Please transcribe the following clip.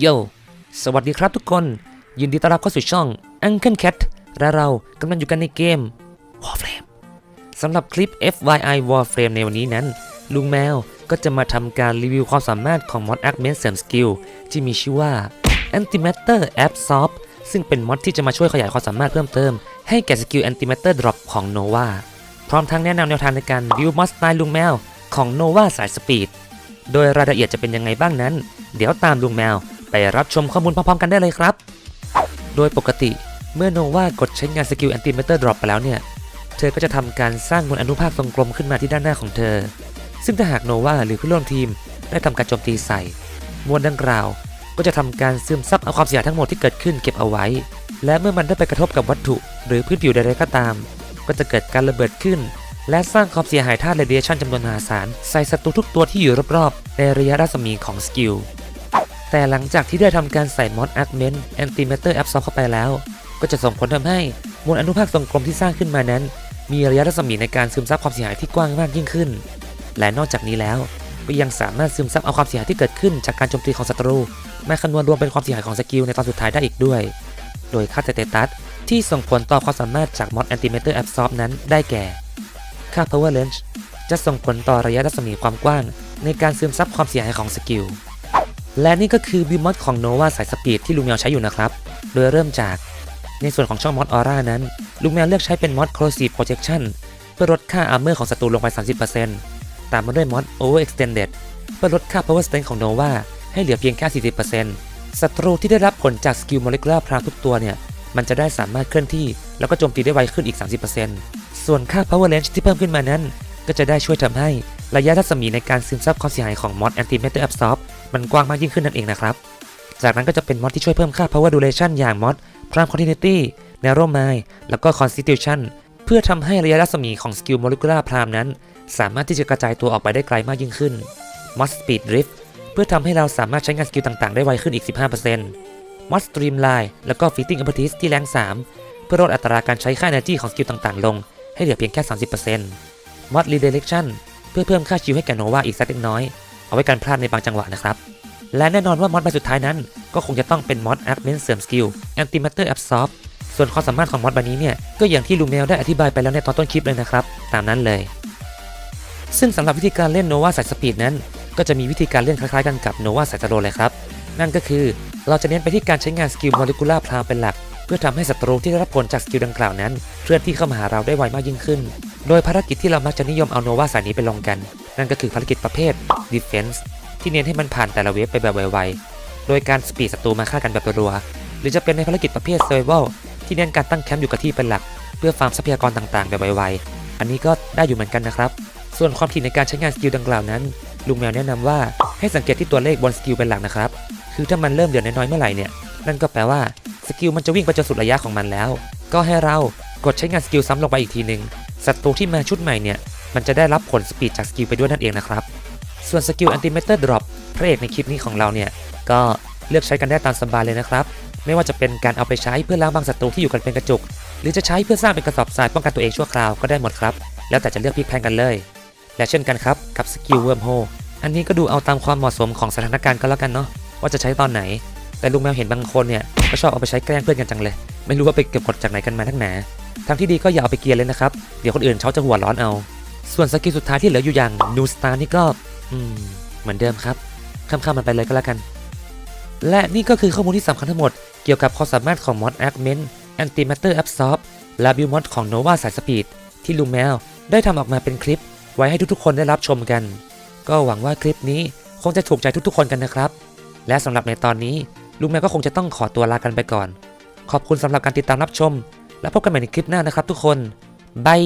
โยสวัสดีครับทุกคน ยินดีต้อนรับเข้าสู่ช่อง Uncle Cat และเรากำลังอยู่กันในเกม Warframe สำหรับคลิป FYI Warframe ในวันนี้นั้น ลุงแมวก็จะมาทำการรีวิวความสามารถของมอด Augment เสริมสกิลที่มีชื่อว่า Antimatter Absorb ซึ่งเป็นมอดที่จะมาช่วยขยายความสามารถเพิ่มเติม ให้แก่สกิล Antimatter Drop ของ Nova พร้อมทั้งแนะนำแนวทางในการบิวมอดสไตล์ลุงแมวของ Nova สายสปีดโดยรายละเอียดจะเป็นยังไงบ้างนั้น เดี๋ยวตามลุงแมว ไปรับชมข้อมูลพร้อมๆกันได้เลยครับ โดยปกติเมื่อโนวากดใช้งานสกิล Antimatter Drop ไปแล้วเนี่ย เธอก็จะทำการสร้างมวลอนุภาคทรงกลมขึ้นมาที่ด้านหน้าของเธอ ซึ่งถ้าหากโนวาหรือเพื่อนร่วมทีมได้ทำการโจมตีใส่ มวลดังกล่าว ก็จะทำการซึมซับเอาความเสียหายทั้งหมดที่เกิดขึ้นเก็บเอาไว้ และเมื่อมันได้ไปกระทบกับวัตถุ หรือพื้นผิวใดๆก็ตาม ก็จะเกิดการระเบิดขึ้น และสร้างความเสียหายธาตุเรเดียชันจำนวนมหาศาลใส่ศัตรูทุกตัวที่อยู่รอบๆในระยะรัศมีของสกิล แต่หลังจากที่ได้ทำการใส่มอด Augment Antimatter Absorb เข้าไปแล้ว ก็จะส่งผลทำให้มวลอนุภาคทรงกลมที่สร้างขึ้นมานั้น มีระยะรัศมีในการซึมซับความเสียหายที่กว้างมากยิ่งขึ้น และนอกจากนี้แล้วก็ยังสามารถซึมซับเอาความเสียหายที่เกิดขึ้นจากการโจมตีของศัตรูมาคำนวณรวมเป็นความเสียหายของสกิลในตอนสุดท้ายได้อีกด้วย โดยค่าสเตตัสที่ส่งผลต่อความสามารถจากมอด Antimatter Absorb นั้นได้แก่ค่า Power Range จะส่งผลต่อระยะรัศมีความกว้าง ในการซึมซับความเสียหายของสกิล และนี่ก็คือบิวมอดของ Nova สายสปีดที่ลุงแมวใช้อยู่นะครับ โดยเริ่มจากในส่วนของช่องมอดออร่านั้น ลุงแมวเลือกใช้เป็นมอด Corrosive Projection เพื่อลดค่าอาร์เมอร์ของศัตรูลงไป 30%ตามมาด้วยมอด Overextended เทนเดเพื่อลดค่า Power Strength ของ Nova ให้เหลือเพียงแค่ 40%ศัตรูที่ได้รับผลจากสกิล Molecular p r a ทุกตัวเนี่ย มันจะได้สามารถเคลื่อนที่ แล้วก็โจมตีได้ไวขึ้นอีก 30%ส่วนค่า Power Range ที่เพิ่มขึ้นมานั้น ก็จะได้ช่วยทำให้ระยะรัศมีในการซึมซับความเสียหายของมอด Antimatter Absorb มั มันกว้างมากยิ่งขึ้นนั่นเองนะครับ จากนั้นก็จะเป็นมอดที่ช่วยเพิ่มค่า Power Duration อย่างมอด Prime Continuity Narrow Mind แล้วก็ Constitution เพื่อทำให้ระยะรัศมีของสกิล Molecular Prime นั้น สามารถที่จะกระจายตัวออกไปได้ไกลมากยิ่งขึ้น Mod Speed Drift เพื่อทำให้เราสามารถใช้งานสกิลต่างๆ ได้ไวขึ้นอีก 15% Mod Streamline แล้วก็ Fitting Impetus ที่แรง 3 เพื่อลดอัตราการใช้ค่า energy ของสกิลต่างๆ ลง ให้เหลือเพียงแค่ 30% Mod Redirection เพื่อเพิ่มค่าชิวให้แก่โนวาอีกสักเล็กน้อย เอาไว้การพลาดในบางจังหวะนะครับ และแน่นอนว่ามอดใบสุดท้ายนั้น ก็คงจะต้องเป็นมอด Augment เสริมสกิล Antimatter Absorb ส่วนความสามารถของมอดใบนี้เนี่ยก็อย่างที่ลุงแมวได้อธิบายไปแล้วในตอนต้นคลิปเลยนะครับ ตามนั้นเลย ซึ่งสำหรับวิธีการเล่นโนวาสายสปีดนั้น ก็จะมีวิธีการเล่นคล้ายๆกันกับโนวาสายสโลเลยครับ นั่นก็คือเราจะเน้นไปที่การใช้งานสกิล Molecular p l a เป็นหลัก เพื่อทำให้ศัตรูที่ได้รับผลจากสกิลดังกล่าวนั้น เคลื่อนที่เข้ามาหาเราได้ไวมากยิ่งขึ้น โดยภารกิจที่เรามักจะนิยมเอาโนวาสายนี้ไปลงกัน นั่นก็คือภารกิจประเภท Defense ที่เน้นให้มันผ่านแต่ละเวฟไปแบบไวๆ โดยการสปีดศัตรูมาฆ่ากันแบบรัวๆ หรือจะเป็นในภารกิจประเภท Survival ที่เน้นการตั้งแคมป์อยู่กับที่เป็นหลัก เพื่อฟาร์มทรัพยากรต่างๆ แบบไวๆ อันนี้ก็ได้อยู่เหมือนกันนะครับ ส่วนความถี่ในการใช้งานสกิลดังกล่าวนั้น ลุงแมวแนะนำว่าให้สังเกตที่ตัวเลขบนสกิลเป็นหลักนะครับ คือถ้ามันเริ่มเดือดน้อยๆเมื่อไหร่เนี่ย นั่นก็แปลว่าสกิลมันจะวิ่งไปจนสุดระยะของมันแล้ว ก็ให้เรากดใช้งานสกิลซ้ำลงไปอีกทีหนึ่งศัตรูที่มาชุดใหม่เนี่ย มันจะได้รับผลสปีดจากสกิลไปด้วยนั่นเองนะครับ ส่วนสกิล Antimatter Drop พระเอกในคลิปนี้ของเราเนี่ย ก็เลือกใช้กันได้ตามสบายเลยนะครับ ไม่ว่าจะเป็นการเอาไปใช้เพื่อล้างบางศัตรูที่อยู่กันเป็นกระจุก หรือจะใช้เพื่อสร้างเป็นกระสอบทรายป้องกันตัวเองชั่วคราวก็ได้หมดครับ แล้วแต่จะเลือกพลิกแพงกันเลย และเช่นกันครับกับสกิลเวิร์มโฮอันนี้ก็ดูเอาตามความเหมาะสมของสถานการณ์ก็แล้วกันเนาะว่าจะใช้ตอนไหน แต่ลุงแมวเห็นบางคนเนี่ยก็ชอบเอาไปใช้แกล้งเพื่อนกันจังเลย ไม่รู้ว่าไปเก็บกดจากไหนกันมาทั้งหนาทางที่ดีก็อย่าเอาไปเกียร์เลยนะครับ เดี๋ยวคนอื่นเขาจะหัวร้อนเอา ส่วนสกิลสุดท้ายที่เหลืออยู่อย่างนูสตาร์นี่ก็ อืม เหมือนเดิมครับข้ามๆมันไปเลยก็แล้วกัน และนี่ก็คือข้อมูลที่สำคัญทั้งหมดเกี่ยวกับความสามารถของมอด Augment Antimatter Absorb และบิวมอดของ Nova สายสปีดที่ลุงแมวได้ทำออกมาเป็นคลิป ไว้ให้ทุกๆคนได้รับชมกัน ก็หวังว่าคลิปนี้คงจะถูกใจทุกๆคนกันนะครับ และสำหรับในตอนนี้ลุงแมวก็คงจะต้องขอตัวลากันไปก่อน ขอบคุณสำหรับการติดตามรับชม และพบกันใหม่ในคลิปหน้านะครับทุกคนบาย